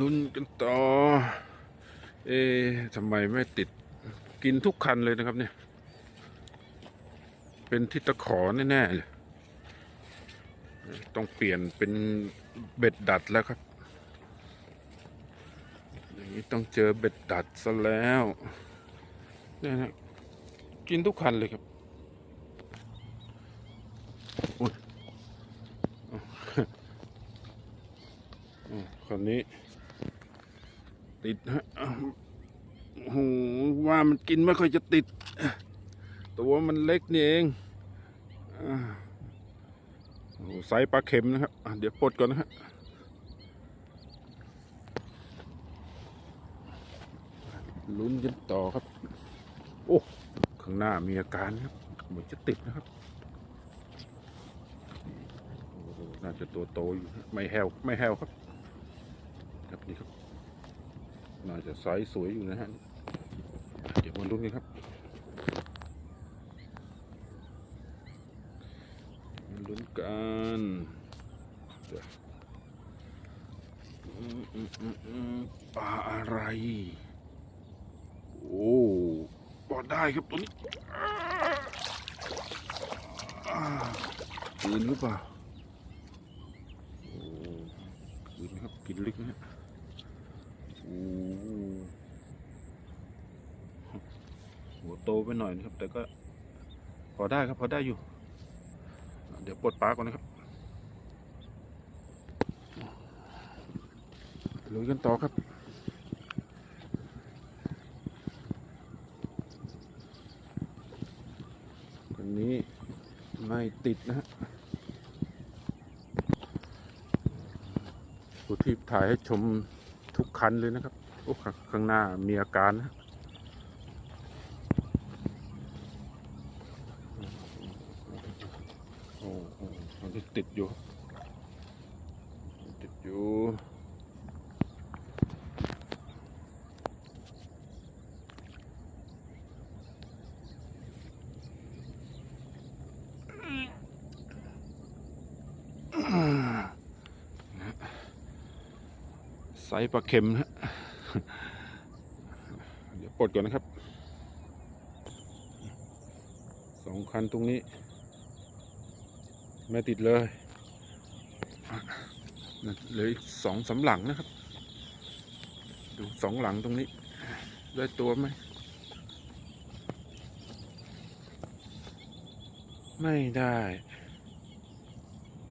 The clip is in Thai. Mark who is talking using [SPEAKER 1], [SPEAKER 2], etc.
[SPEAKER 1] ลุ้นกันต่อ เอ๊ะทำไมไม่ติดกินทุกคันเลยนะครับเนี่ย เป็นที่ตะขอแน่ๆเลยต้องเปลี่ยนเป็นเบ็ดดัดแล้วครับ อย่างนี้ต้องเจอเบ็ดดัดซะแล้วนี่นะกินทุกคันเลยครับอุ๊ยอ๋ อคันนี้ ติดฮะวโอ้โหว่ามันกินไม่ค่อยจะติด ตัวมันเล็กนี่เองอ่าโอ้ไซส์ปลาเข็มนะครับ เดี๋ยวปลดก่อนนะฮะลุ้นกันต่อครับ โอ้ ข้างหน้ามีอาการครับเหมือนจะติดนะครับน่าจะตัวโตอยู่ ไม่แหวไม่แหวครับ ครับนี่ครับน่าจะไซส์สวยอยู่นะฮะเดี๋ยวมาลุ้นกันครับมาลุ้นกันปลาอะไร โอ้ปลาได้ครับตัวนี้อ่าคืนหรือเปล่าโอ้คืนนครับกินลึกนะฮะ หัวโตไปหน่อยนะครับ แต่ก็พอได้ครับพอได้อยู่ เดี๋ยวปลดปลาก่อนนะครับลุยกันต่อครับคนนี้ไม่ติดนะฮะผู้ที่ถ่ายให้ชม ทุกคันเลยนะครับ โอ้ข้างหน้ามีอาการนะโอ้โหมันติดอยู่ ติดอยู่ ไซปลาเค็มนะฮะเดี๋ยวปลดก่อนนะครับสองคันตรงนี้ ไม่ติดเลยเหลืออีกสองสาหลังนะครับ ดูสองหลังตรงนี้ ได้ตัวไหม ไม่ได้